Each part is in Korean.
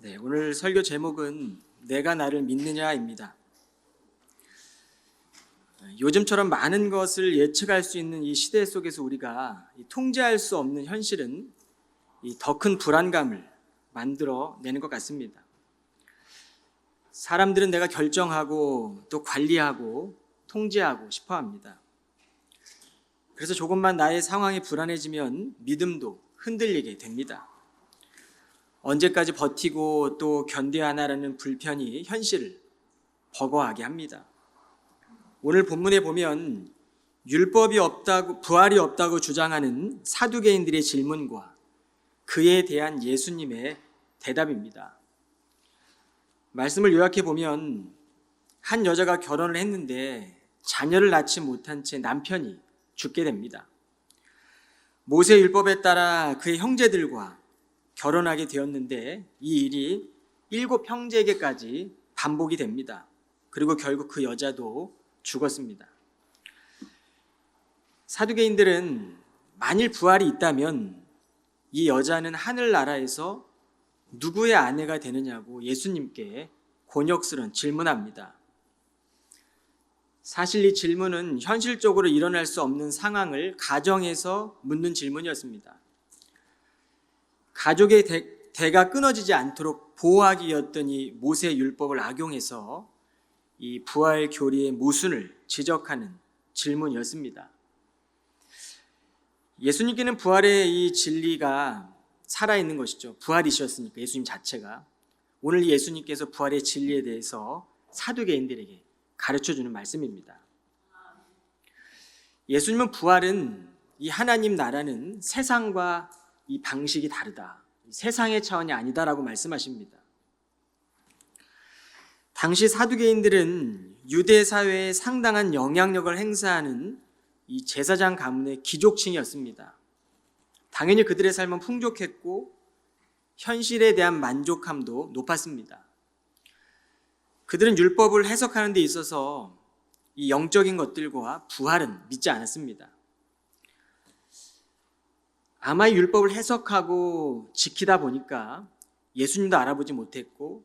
네, 오늘 설교 제목은 내가 나를 믿느냐입니다. 요즘처럼 많은 것을 예측할 수 있는 이 시대 속에서 우리가 이 통제할 수 없는 현실은 더 큰 불안감을 만들어 내는 것 같습니다. 사람들은 내가 결정하고 또 관리하고 통제하고 싶어 합니다. 그래서 조금만 나의 상황이 불안해지면 믿음도 흔들리게 됩니다. 언제까지 버티고 또 견뎌야 하나라는 불편이 현실을 버거하게 합니다. 오늘 본문에 보면 율법이 없다고 부활이 없다고 주장하는 사두개인들의 질문과 그에 대한 예수님의 대답입니다. 말씀을 요약해 보면 한 여자가 결혼을 했는데 자녀를 낳지 못한 채 남편이 죽게 됩니다. 모세 율법에 따라 그의 형제들과 결혼하게 되었는데 이 일이 일곱 형제에게까지 반복이 됩니다. 그리고 결국 그 여자도 죽었습니다. 사두개인들은 만일 부활이 있다면 이 여자는 하늘나라에서 누구의 아내가 되느냐고 예수님께 곤욕스런 질문합니다. 사실 이 질문은 현실적으로 일어날 수 없는 상황을 가정해서 묻는 질문이었습니다. 가족의 대, 가 끊어지지 않도록 보호하기 위했던 이 모세 율법을 악용해서 이 부활 교리의 모순을 지적하는 질문이었습니다. 예수님께는 부활의 이 진리가 살아있는 것이죠. 부활이셨으니까 예수님 자체가. 오늘 예수님께서 부활의 진리에 대해서 사두개인들에게 가르쳐 주는 말씀입니다. 예수님은 부활은 이 하나님 나라는 세상과 이 방식이 다르다. 세상의 차원이 아니다라고 말씀하십니다. 당시 사두개인들은 유대 사회에 상당한 영향력을 행사하는 이 제사장 가문의 귀족층이었습니다. 당연히 그들의 삶은 풍족했고 현실에 대한 만족함도 높았습니다. 그들은 율법을 해석하는 데 있어서 이 영적인 것들과 부활은 믿지 않았습니다. 아마 율법을 해석하고 지키다 보니까 예수님도 알아보지 못했고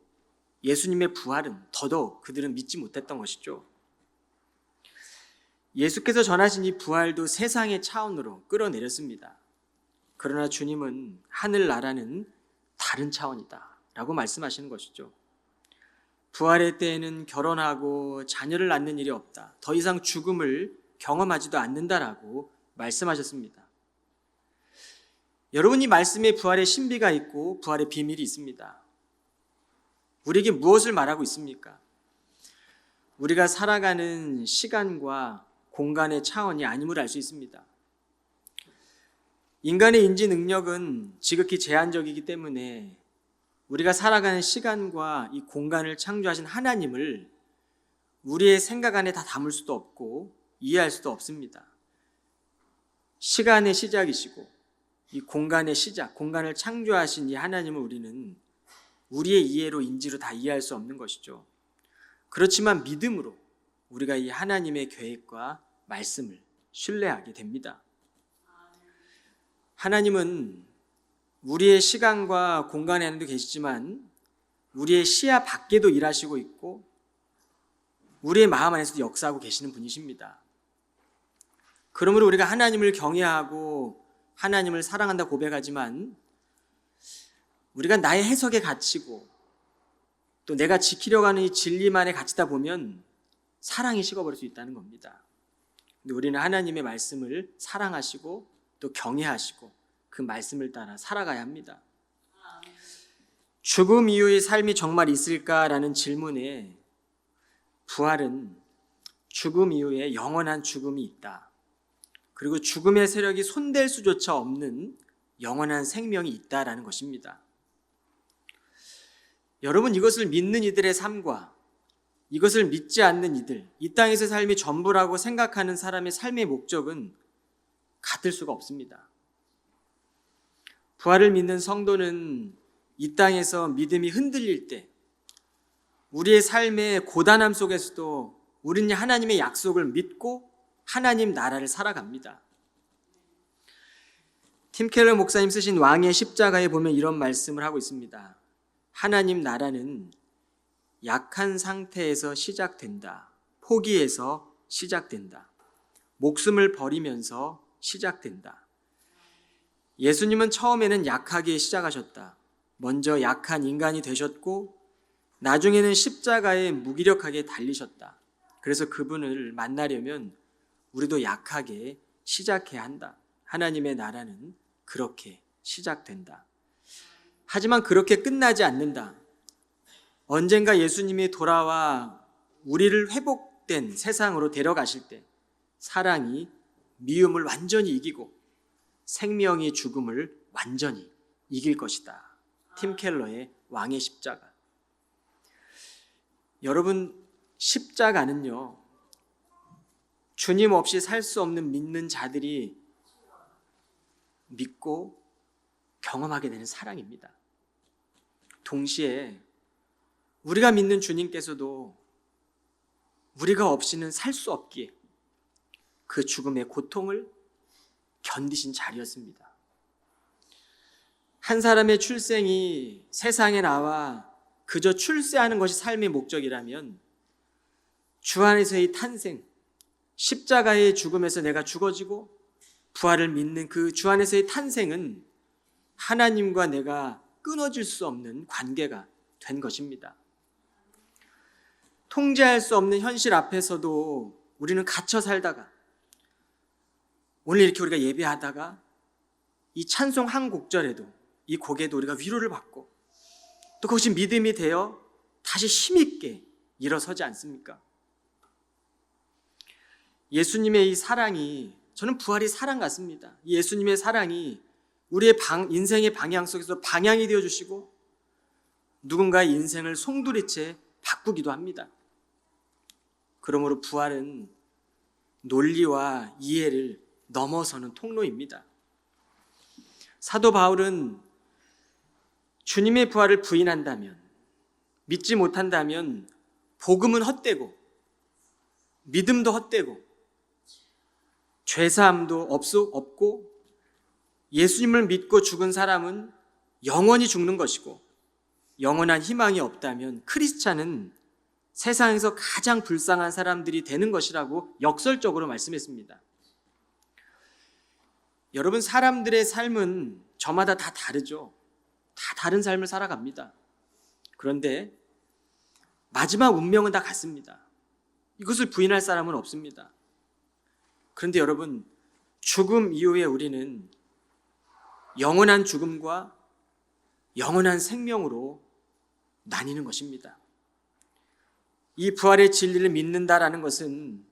예수님의 부활은 더더욱 그들은 믿지 못했던 것이죠. 예수께서 전하신 이 부활도 세상의 차원으로 끌어내렸습니다. 그러나 주님은 하늘나라는 다른 차원이다 라고 말씀하시는 것이죠. 부활의 때에는 결혼하고 자녀를 낳는 일이 없다. 더 이상 죽음을 경험하지도 않는다라고 말씀하셨습니다. 여러분 이 말씀에 부활의 신비가 있고 부활의 비밀이 있습니다. 우리에게 무엇을 말하고 있습니까? 우리가 살아가는 시간과 공간의 차원이 아님을 알 수 있습니다. 인간의 인지 능력은 지극히 제한적이기 때문에 우리가 살아가는 시간과 이 공간을 창조하신 하나님을 우리의 생각 안에 다 담을 수도 없고 이해할 수도 없습니다. 시간의 시작이시고 이 공간의 시작, 공간을 창조하신 이 하나님을 우리는 우리의 이해로 인지로 다 이해할 수 없는 것이죠. 그렇지만 믿음으로 우리가 이 하나님의 계획과 말씀을 신뢰하게 됩니다. 하나님은 우리의 시간과 공간 안에도 계시지만 우리의 시야 밖에도 일하시고 있고 우리의 마음 안에서도 역사하고 계시는 분이십니다. 그러므로 우리가 하나님을 경외하고 하나님을 사랑한다 고백하지만 우리가 나의 해석에 갇히고 또 내가 지키려고 하는 이 진리만에 갇히다 보면 사랑이 식어버릴 수 있다는 겁니다. 근데 우리는 하나님의 말씀을 사랑하시고 또 경외하시고 그 말씀을 따라 살아가야 합니다. 죽음 이후의 삶이 정말 있을까라는 질문에 부활은 죽음 이후에 영원한 죽음이 있다. 그리고 죽음의 세력이 손댈 수조차 없는 영원한 생명이 있다라는 것입니다. 여러분 이것을 믿는 이들의 삶과 이것을 믿지 않는 이들, 이 땅에서 삶이 전부라고 생각하는 사람의 삶의 목적은 같을 수가 없습니다. 부활을 믿는 성도는 이 땅에서 믿음이 흔들릴 때 우리의 삶의 고단함 속에서도 우리는 하나님의 약속을 믿고 하나님 나라를 살아갑니다. 팀 켈러 목사님 쓰신 왕의 십자가에 보면 이런 말씀을 하고 있습니다. 하나님 나라는 약한 상태에서 시작된다. 포기에서 시작된다. 목숨을 버리면서 시작된다. 예수님은 처음에는 약하게 시작하셨다. 먼저 약한 인간이 되셨고, 나중에는 십자가에 무기력하게 달리셨다. 그래서 그분을 만나려면 우리도 약하게 시작해야 한다. 하나님의 나라는 그렇게 시작된다. 하지만 그렇게 끝나지 않는다. 언젠가 예수님이 돌아와 우리를 회복된 세상으로 데려가실 때 사랑이 미움을 완전히 이기고 생명이 죽음을 완전히 이길 것이다. 팀 켈러의 왕의 십자가. 여러분, 십자가는요, 주님 없이 살 수 없는 믿는 자들이 믿고 경험하게 되는 사랑입니다. 동시에 우리가 믿는 주님께서도 우리가 없이는 살 수 없기에 그 죽음의 고통을 견디신 자리였습니다. 한 사람의 출생이 세상에 나와 그저 출세하는 것이 삶의 목적이라면 주 안에서의 탄생, 십자가의 죽음에서 내가 죽어지고 부활을 믿는 그 주 안에서의 탄생은 하나님과 내가 끊어질 수 없는 관계가 된 것입니다. 통제할 수 없는 현실 앞에서도 우리는 갇혀 살다가 오늘 이렇게 우리가 예배하다가 이 찬송 한 곡절에도 이 곡에도 우리가 위로를 받고 또 그것이 믿음이 되어 다시 힘있게 일어서지 않습니까? 예수님의 이 사랑이 저는 부활이 사랑 같습니다. 예수님의 사랑이 우리의 방, 인생의 방향 속에서 방향이 되어 주시고 누군가의 인생을 송두리째 바꾸기도 합니다. 그러므로 부활은 논리와 이해를 넘어서는 통로입니다. 사도 바울은 주님의 부활을 부인한다면, 믿지 못한다면, 복음은 헛되고, 믿음도 헛되고, 죄사함도 없고, 예수님을 믿고 죽은 사람은 영원히 죽는 것이고, 영원한 희망이 없다면 크리스찬은 세상에서 가장 불쌍한 사람들이 되는 것이라고 역설적으로 말씀했습니다. 여러분, 사람들의 삶은 저마다 다 다르죠. 다 다른 삶을 살아갑니다. 그런데 마지막 운명은 다 같습니다. 이것을 부인할 사람은 없습니다. 그런데 여러분, 죽음 이후에 우리는 영원한 죽음과 영원한 생명으로 나뉘는 것입니다. 이 부활의 진리를 믿는다라는 것은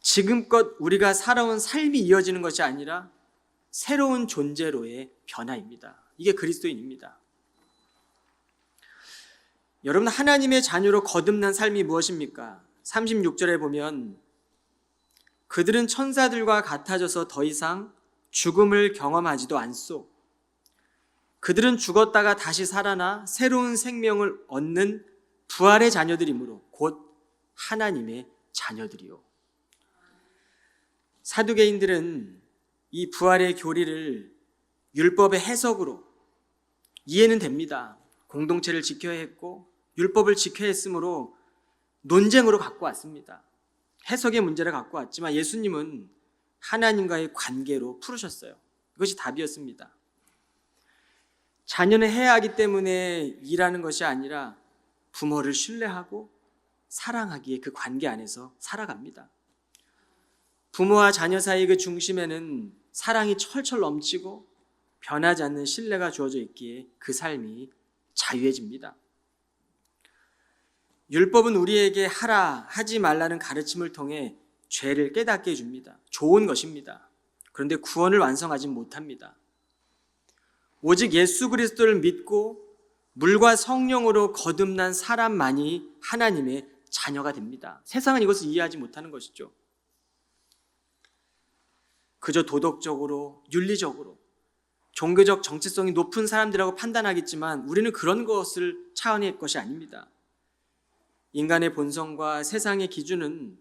지금껏 우리가 살아온 삶이 이어지는 것이 아니라 새로운 존재로의 변화입니다. 이게 그리스도인입니다. 여러분, 하나님의 자녀로 거듭난 삶이 무엇입니까? 36절에 보면 그들은 천사들과 같아져서 더 이상 죽음을 경험하지도 않소. 그들은 죽었다가 다시 살아나 새로운 생명을 얻는 부활의 자녀들이므로 곧 하나님의 자녀들이요. 사두개인들은 이 부활의 교리를 율법의 해석으로 이해는 됩니다. 공동체를 지켜야 했고 율법을 지켜야 했으므로 논쟁으로 갖고 왔습니다. 해석의 문제를 갖고 왔지만 예수님은 하나님과의 관계로 풀으셨어요. 이것이 답이었습니다. 자녀는 해야 하기 때문에 일하는 것이 아니라 부모를 신뢰하고 사랑하기에 그 관계 안에서 살아갑니다. 부모와 자녀 사이 그 중심에는 사랑이 철철 넘치고 변하지 않는 신뢰가 주어져 있기에 그 삶이 자유해집니다. 율법은 우리에게 하라, 하지 말라는 가르침을 통해 죄를 깨닫게 해줍니다. 좋은 것입니다. 그런데 구원을 완성하지 못합니다. 오직 예수 그리스도를 믿고 물과 성령으로 거듭난 사람만이 하나님의 자녀가 됩니다. 세상은 이것을 이해하지 못하는 것이죠. 그저 도덕적으로, 윤리적으로, 종교적 정체성이 높은 사람들이라고 판단하겠지만 우리는 그런 것을 차원의 것이 아닙니다. 인간의 본성과 세상의 기준은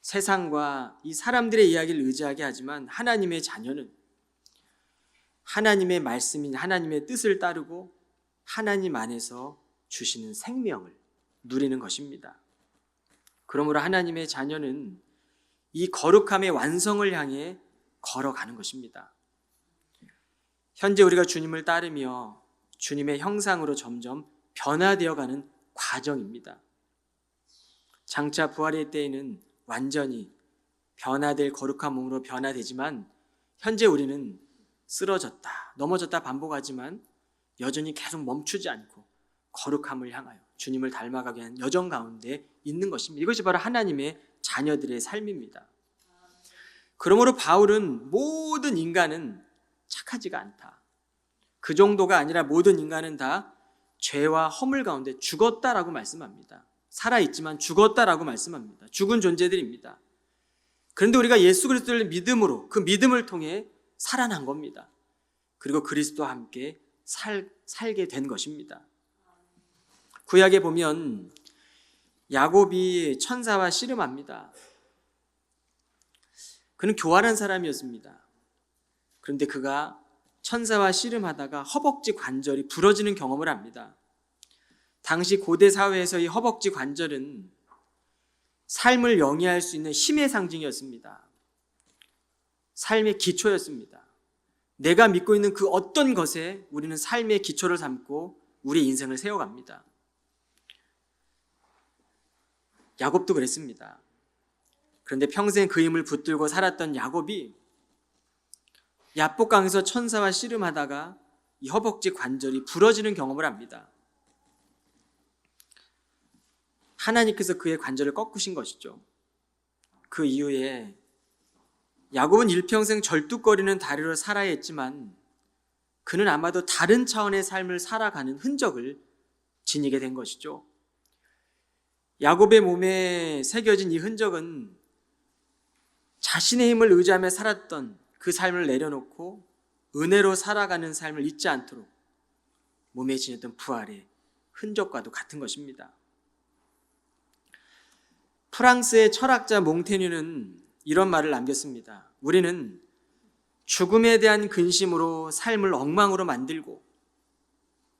세상과 이 사람들의 이야기를 의지하게 하지만 하나님의 자녀는 하나님의 말씀인 하나님의 뜻을 따르고 하나님 안에서 주시는 생명을 누리는 것입니다. 그러므로 하나님의 자녀는 이 거룩함의 완성을 향해 걸어가는 것입니다. 현재 우리가 주님을 따르며 주님의 형상으로 점점 변화되어 가는 과정입니다. 장차 부활의 때에는 완전히 변화될 거룩한 몸으로 변화되지만 현재 우리는 쓰러졌다, 넘어졌다 반복하지만 여전히 계속 멈추지 않고 거룩함을 향하여 주님을 닮아가게 하는 여정 가운데 있는 것입니다. 이것이 바로 하나님의 자녀들의 삶입니다. 그러므로 바울은 모든 인간은 착하지가 않다. 그 정도가 아니라 모든 인간은 다 죄와 허물 가운데 죽었다라고 말씀합니다. 살아있지만 죽었다라고 말씀합니다. 죽은 존재들입니다. 그런데 우리가 예수 그리스도를 믿음으로 그 믿음을 통해 살아난 겁니다. 그리고 그리스도와 함께 살, 살게 된 것입니다. 구약에 보면 야곱이 천사와 씨름합니다. 그는 교활한 사람이었습니다. 그런데 그가 천사와 씨름하다가 허벅지 관절이 부러지는 경험을 합니다. 당시 고대 사회에서의 허벅지 관절은 삶을 영위할 수 있는 힘의 상징이었습니다. 삶의 기초였습니다. 내가 믿고 있는 그 어떤 것에 우리는 삶의 기초를 삼고 우리 인생을 세워갑니다. 야곱도 그랬습니다. 그런데 평생 그 힘을 붙들고 살았던 야곱이 야복강에서 천사와 씨름하다가 이 허벅지 관절이 부러지는 경험을 합니다. 하나님께서 그의 관절을 꺾으신 것이죠. 그 이후에 야곱은 일평생 절뚝거리는 다리로 살아야 했지만 그는 아마도 다른 차원의 삶을 살아가는 흔적을 지니게 된 것이죠. 야곱의 몸에 새겨진 이 흔적은 자신의 힘을 의지하며 살았던 그 삶을 내려놓고 은혜로 살아가는 삶을 잊지 않도록 몸에 지녔던 부활의 흔적과도 같은 것입니다. 프랑스의 철학자 몽테뉴는 이런 말을 남겼습니다. 우리는 죽음에 대한 근심으로 삶을 엉망으로 만들고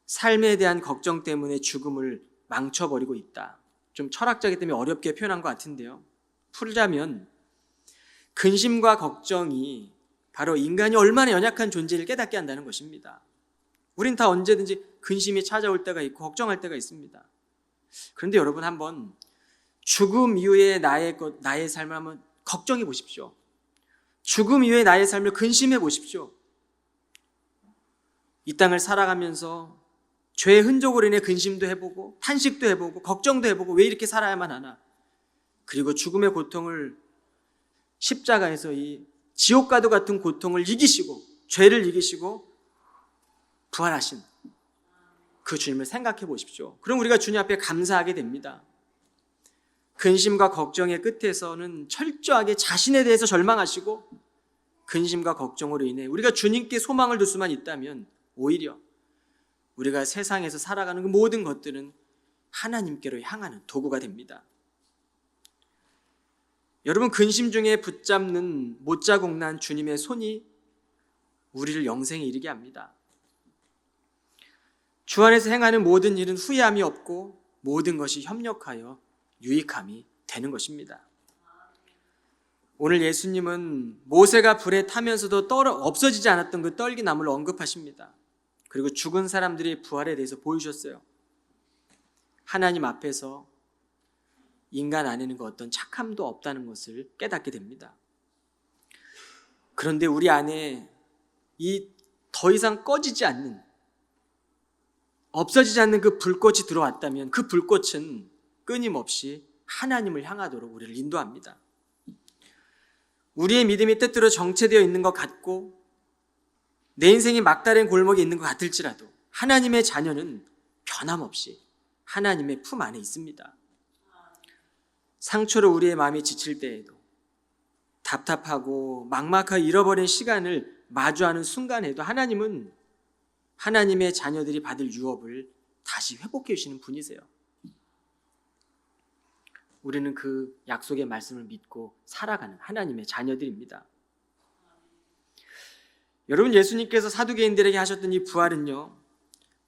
삶에 대한 걱정 때문에 죽음을 망쳐버리고 있다. 좀 철학자기 때문에 어렵게 표현한 것 같은데요. 풀자면 근심과 걱정이 바로 인간이 얼마나 연약한 존재를 깨닫게 한다는 것입니다. 우린 다 언제든지 근심이 찾아올 때가 있고 걱정할 때가 있습니다. 그런데 여러분 한번 죽음 이후의 나의 것, 나의 삶을 한번 걱정해 보십시오. 죽음 이후의 나의 삶을 근심해 보십시오. 이 땅을 살아가면서 죄의 흔적으로 인해 근심도 해보고 탄식도 해보고 걱정도 해보고 왜 이렇게 살아야만 하나. 그리고 죽음의 고통을 십자가에서 이 지옥과도 같은 고통을 이기시고 죄를 이기시고 부활하신 그 주님을 생각해 보십시오. 그럼 우리가 주님 앞에 감사하게 됩니다. 근심과 걱정의 끝에서는 철저하게 자신에 대해서 절망하시고 근심과 걱정으로 인해 우리가 주님께 소망을 둘 수만 있다면 오히려 우리가 세상에서 살아가는 그 모든 것들은 하나님께로 향하는 도구가 됩니다. 여러분 근심 중에 붙잡는 못자국 난 주님의 손이 우리를 영생에 이르게 합니다. 주 안에서 행하는 모든 일은 후회함이 없고 모든 것이 협력하여 유익함이 되는 것입니다. 오늘 예수님은 모세가 불에 타면서도 떨어 없어지지 않았던 그 떨기 나무를 언급하십니다. 그리고 죽은 사람들의 부활에 대해서 보여주셨어요. 하나님 앞에서 인간 안에는 그 어떤 착함도 없다는 것을 깨닫게 됩니다. 그런데 우리 안에 이 더 이상 꺼지지 않는 없어지지 않는 그 불꽃이 들어왔다면 그 불꽃은 끊임없이 하나님을 향하도록 우리를 인도합니다. 우리의 믿음이 때때로 정체되어 있는 것 같고 내 인생이 막다른 골목에 있는 것 같을지라도 하나님의 자녀는 변함없이 하나님의 품 안에 있습니다. 상처로 우리의 마음이 지칠 때에도 답답하고 막막하게 잃어버린 시간을 마주하는 순간에도 하나님은 하나님의 자녀들이 받을 유업을 다시 회복해 주시는 분이세요. 우리는 그 약속의 말씀을 믿고 살아가는 하나님의 자녀들입니다. 여러분 예수님께서 사두개인들에게 하셨던 이 부활은요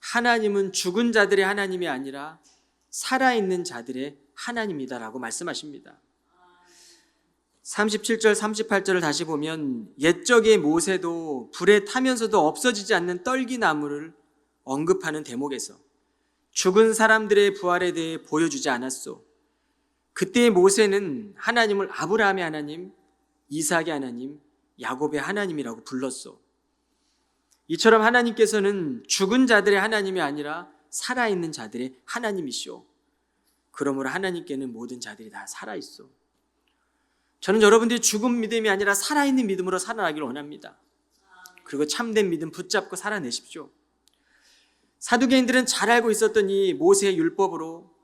하나님은 죽은 자들의 하나님이 아니라 살아있는 자들의 하나님이다라고 말씀하십니다. 37절, 38절을 다시 보면 옛적의 모세도 불에 타면서도 없어지지 않는 떨기나무를 언급하는 대목에서 죽은 사람들의 부활에 대해 보여주지 않았소. 그때의 모세는 하나님을 아브라함의 하나님, 이삭의 하나님, 야곱의 하나님이라고 불렀소. 이처럼 하나님께서는 죽은 자들의 하나님이 아니라 살아있는 자들의 하나님이시오. 그러므로 하나님께는 모든 자들이 다 살아있어. 저는 여러분들이 죽은 믿음이 아니라 살아있는 믿음으로 살아나기를 원합니다. 그리고 참된 믿음 붙잡고 살아내십시오. 사두개인들은 잘 알고 있었던 이 모세의 율법으로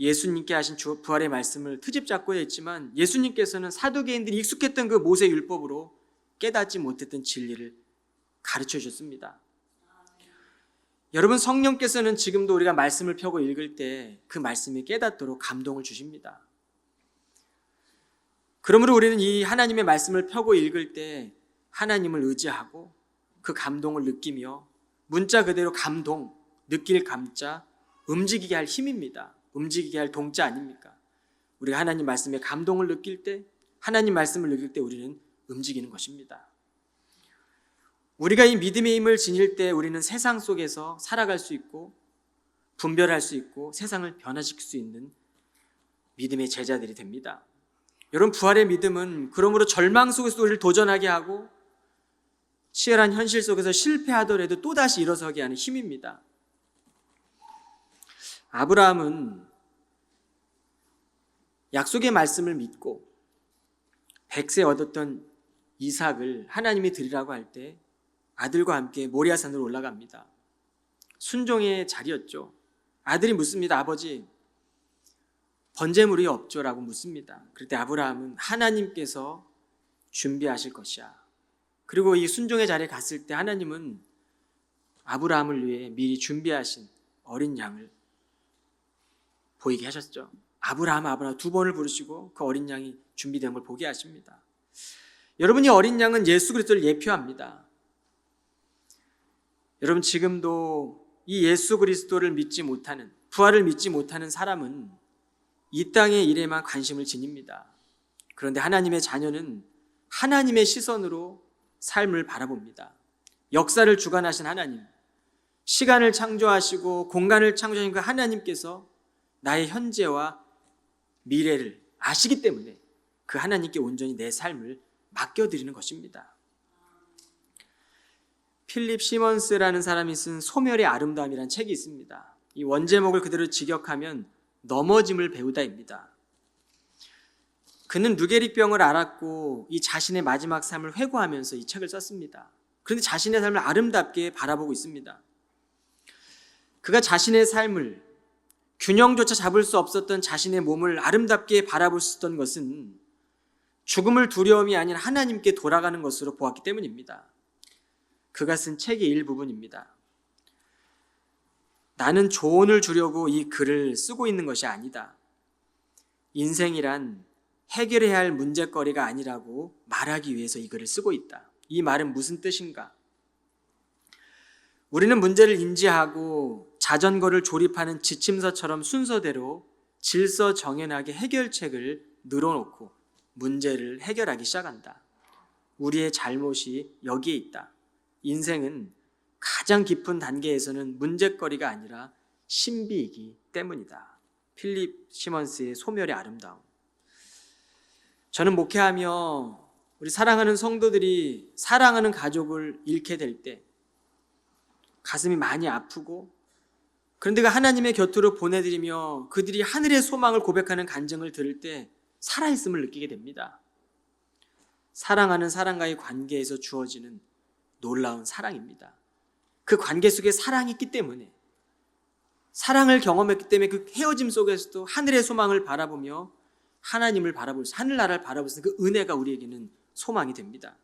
예수님께 하신 주- 부활의 말씀을 트집 잡고 했지만 예수님께서는 사두개인들이 익숙했던 그 모세 율법으로 깨닫지 못했던 진리를 가르쳐 주셨습니다. 여러분 성령께서는 지금도 우리가 말씀을 펴고 읽을 때 그 말씀이 깨닫도록 감동을 주십니다. 그러므로 우리는 이 하나님의 말씀을 펴고 읽을 때 하나님을 의지하고 그 감동을 느끼며 문자 그대로 감동, 느낄 감자, 움직이게 할 힘입니다. 움직이게 할 동자 아닙니까? 우리가 하나님 말씀에 감동을 느낄 때, 하나님 말씀을 느낄 때 우리는 움직이는 것입니다. 우리가 이 믿음의 힘을 지닐 때 우리는 세상 속에서 살아갈 수 있고 분별할 수 있고 세상을 변화시킬 수 있는 믿음의 제자들이 됩니다. 여러분 부활의 믿음은 그러므로 절망 속에서 우리를 도전하게 하고 치열한 현실 속에서 실패하더라도 또다시 일어서게 하는 힘입니다. 아브라함은 약속의 말씀을 믿고 백세 얻었던 이삭을 하나님이 드리라고 할 때 아들과 함께 모리아산으로 올라갑니다. 순종의 자리였죠. 아들이 묻습니다. 아버지, 번제물이 없죠 라고 묻습니다. 그럴 때 아브라함은 하나님께서 준비하실 것이야. 그리고 이 순종의 자리에 갔을 때 하나님은 아브라함을 위해 미리 준비하신 어린 양을 보이게 하셨죠. 아브라함, 아브라함 두 번을 부르시고 그 어린 양이 준비된 걸 보게 하십니다. 여러분이 어린 양은 예수 그리스도를 예표합니다. 여러분 지금도 이 예수 그리스도를 믿지 못하는 부활을 믿지 못하는 사람은 이 땅의 일에만 관심을 지닙니다. 그런데 하나님의 자녀는 하나님의 시선으로 삶을 바라봅니다. 역사를 주관하신 하나님, 시간을 창조하시고 공간을 창조하신 그 하나님께서 나의 현재와 미래를 아시기 때문에 그 하나님께 온전히 내 삶을 맡겨드리는 것입니다. 필립 시먼스라는 사람이 쓴 소멸의 아름다움이라는 책이 있습니다. 이 원제목을 그대로 직역하면 넘어짐을 배우다입니다. 그는 누게리병을 앓았고 이 자신의 마지막 삶을 회고하면서 이 책을 썼습니다. 그런데 자신의 삶을 아름답게 바라보고 있습니다. 그가 자신의 삶을 균형조차 잡을 수 없었던 자신의 몸을 아름답게 바라볼 수 있었던 것은 죽음을 두려움이 아닌 하나님께 돌아가는 것으로 보았기 때문입니다. 그가 쓴 책의 일부분입니다. 나는 조언을 주려고 이 글을 쓰고 있는 것이 아니다. 인생이란 해결해야 할 문제거리가 아니라고 말하기 위해서 이 글을 쓰고 있다. 이 말은 무슨 뜻인가? 우리는 문제를 인지하고 자전거를 조립하는 지침서처럼 순서대로 질서 정연하게 해결책을 늘어놓고 문제를 해결하기 시작한다. 우리의 잘못이 여기에 있다. 인생은 가장 깊은 단계에서는 문제거리가 아니라 신비이기 때문이다. 필립 시먼스의 소멸의 아름다움. 저는 목회하며 우리 사랑하는 성도들이 사랑하는 가족을 잃게 될 때 가슴이 많이 아프고 그런데 그 하나님의 곁으로 보내드리며 그들이 하늘의 소망을 고백하는 간증을 들을 때 살아있음을 느끼게 됩니다. 사랑하는 사랑과의 관계에서 주어지는 놀라운 사랑입니다. 그 관계 속에 사랑이 있기 때문에 사랑을 경험했기 때문에 그 헤어짐 속에서도 하늘의 소망을 바라보며 하나님을 바라볼 수, 하늘나라를 바라볼 수 있는 그 은혜가 우리에게는 소망이 됩니다.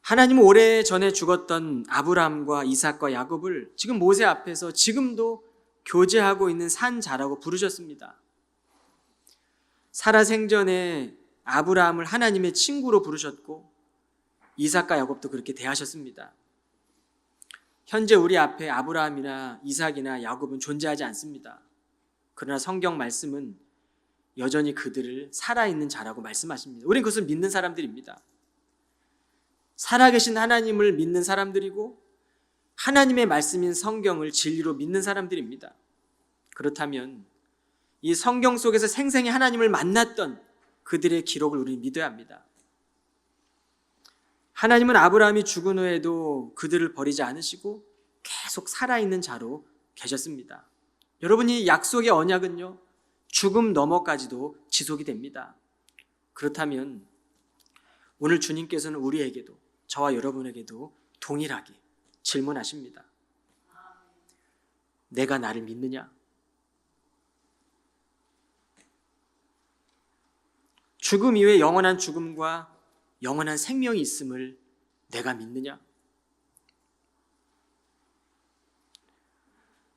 하나님은 오래 전에 죽었던 아브라함과 이삭과 야곱을 지금 모세 앞에서 지금도 교제하고 있는 산자라고 부르셨습니다. 살아 생전에 아브라함을 하나님의 친구로 부르셨고 이삭과 야곱도 그렇게 대하셨습니다. 현재 우리 앞에 아브라함이나 이삭이나 야곱은 존재하지 않습니다. 그러나 성경 말씀은 여전히 그들을 살아있는 자라고 말씀하십니다. 우리는 그것을 믿는 사람들입니다. 살아계신 하나님을 믿는 사람들이고 하나님의 말씀인 성경을 진리로 믿는 사람들입니다. 그렇다면 이 성경 속에서 생생히 하나님을 만났던 그들의 기록을 우리는 믿어야 합니다. 하나님은 아브라함이 죽은 후에도 그들을 버리지 않으시고 계속 살아있는 자로 계셨습니다. 여러분 이 약속의 언약은요 죽음 너머까지도 지속이 됩니다. 그렇다면 오늘 주님께서는 우리에게도 저와 여러분에게도 동일하게 질문하십니다. 내가 나를 믿느냐? 죽음 이후에 영원한 죽음과 영원한 생명이 있음을 내가 믿느냐?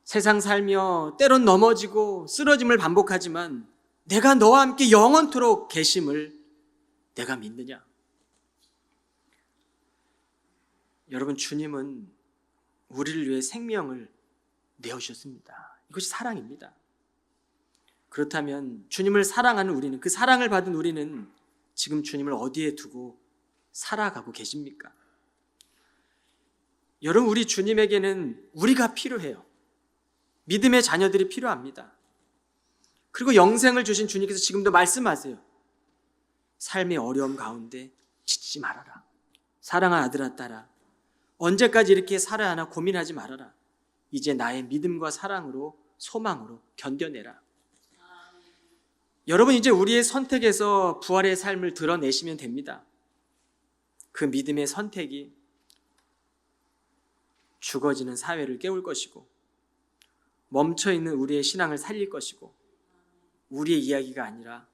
세상 살며 때론 넘어지고 쓰러짐을 반복하지만 내가 너와 함께 영원토록 계심을 내가 믿느냐? 여러분 주님은 우리를 위해 생명을 내어주셨습니다. 이것이 사랑입니다. 그렇다면 주님을 사랑하는 우리는 그 사랑을 받은 우리는 지금 주님을 어디에 두고 살아가고 계십니까? 여러분 우리 주님에게는 우리가 필요해요. 믿음의 자녀들이 필요합니다. 그리고 영생을 주신 주님께서 지금도 말씀하세요. 삶의 어려움 가운데 지치지 말아라. 사랑하는 아들아 딸아. 언제까지 이렇게 살아야 하나 고민하지 말아라. 이제 나의 믿음과 사랑으로 소망으로 견뎌내라. 여러분 이제 우리의 선택에서 부활의 삶을 드러내시면 됩니다. 그 믿음의 선택이 죽어지는 사회를 깨울 것이고 멈춰 있는 우리의 신앙을 살릴 것이고 우리의 이야기가 아니라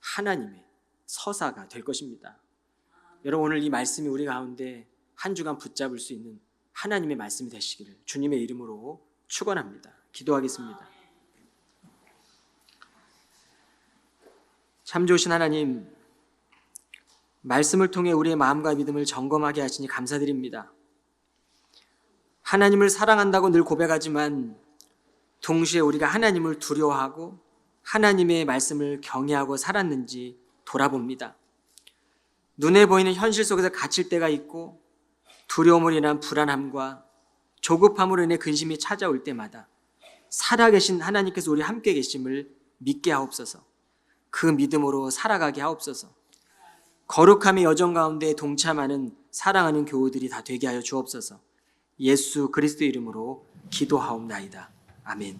하나님의 서사가 될 것입니다. 여러분 오늘 이 말씀이 우리 가운데 한 주간 붙잡을 수 있는 하나님의 말씀이 되시기를 주님의 이름으로 축원합니다. 기도하겠습니다. 참 좋으신 하나님, 말씀을 통해 우리의 마음과 믿음을 점검하게 하시니 감사드립니다. 하나님을 사랑한다고 늘 고백하지만 동시에 우리가 하나님을 두려워하고 하나님의 말씀을 경외하고 살았는지 돌아봅니다. 눈에 보이는 현실 속에서 갇힐 때가 있고 두려움으로 인한 불안함과 조급함으로 인해 근심이 찾아올 때마다 살아계신 하나님께서 우리 함께 계심을 믿게 하옵소서. 그 믿음으로 살아가게 하옵소서. 거룩함의 여정 가운데 동참하는 사랑하는 교우들이 다 되게 하여 주옵소서. 예수 그리스도 이름으로 기도하옵나이다. 아멘.